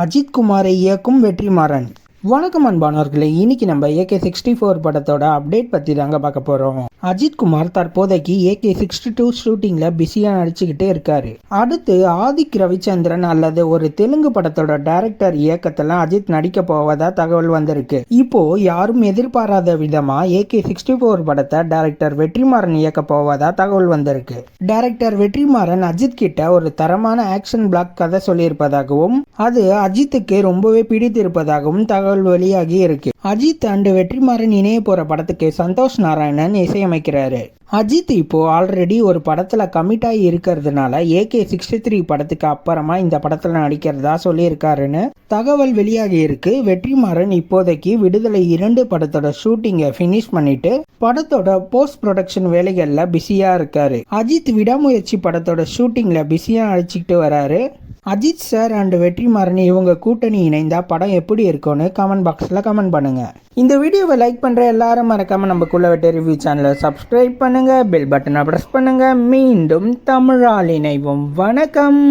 அஜித் குமாரை இயக்கும் வெற்றிமாறன். வணக்கம் அன்பானவர்களே இன்னைக்கு நம்ம ஏகே சிக்ஸ்டி ஃபோர் படத்தோட அப்டேட் பற்றி தாங்க பார்க்க போகிறோம் அஜித் குமார் தற்போதைக்கு ஏகே சிக்ஸ்டி டூ ஷூட்டிங்கில் பிஸியாக நடிச்சுக்கிட்டே இருக்காரு. அடுத்து ஆதிக் ரவிச்சந்திரன் அல்லது ஒரு தெலுங்கு படத்தோட டைரக்டர் இயக்கத்தில் அஜித் நடிக்க போவதா தகவல் வந்திருக்கு. இப்போ யாரும் எதிர்பாராத விதமா ஏகே சிக்ஸ்டி ஃபோர் படத்தை டைரக்டர் வெற்றிமாறன் இயக்க போவதா தகவல் வந்திருக்கு. டைரக்டர் வெற்றிமாறன் அஜித் கிட்ட ஒரு தரமான ஆக்ஷன் பிளாக் கதை சொல்லியிருப்பதாகவும் அது அஜித்துக்கு ரொம்பவே பிடித்திருப்பதாகவும் தகவல் வெளியாகி இருக்கு. அஜித் அண்டு வெற்றிமாறன் இணைய போகிற படத்துக்கு சந்தோஷ் நாராயணன் இசையமைக்கிறாரு. அஜித் இப்போது ஆல்ரெடி ஒரு படத்தில் கமிட் ஆகி இருக்கிறதுனால ஏகே சிக்ஸ்டி த்ரீ படத்துக்கு அப்புறமா இந்த படத்தில் நடிக்கிறதா சொல்லியிருக்காருன்னு தகவல் வெளியாகி இருக்கு. வெற்றிமாறன் இப்போதைக்கு விடுதலை இரண்டு படத்தோட ஷூட்டிங்கை ஃபினிஷ் பண்ணிட்டு படத்தோட போஸ்ட் ப்ரொடக்ஷன் வேலைகளில் பிஸியாக இருக்காரு. அஜித் விடாமுயற்சி படத்தோட ஷூட்டிங்கில் பிஸியாக அழைச்சிக்கிட்டு வராரு. அஜித் சார் அண்ட் வெற்றிமாறன் இவங்க கூட்டணி இணைந்தால் படம் எப்படி இருக்கும்னு கமெண்ட் பாக்ஸில் கமெண்ட் பண்ணுங்கள் இந்த வீடியோவை லைக் பண்ணுற எல்லாரும் மறக்காமல் நம்ம குள்ள விட்டு ரிவ்யூ சேனலை சப்ஸ்கிரைப் பண்ணுங்க பெல் பட்டனை ப்ரெஸ் பண்ணுங்கள் மீண்டும் தமிழால் இணைவோம். வணக்கம்.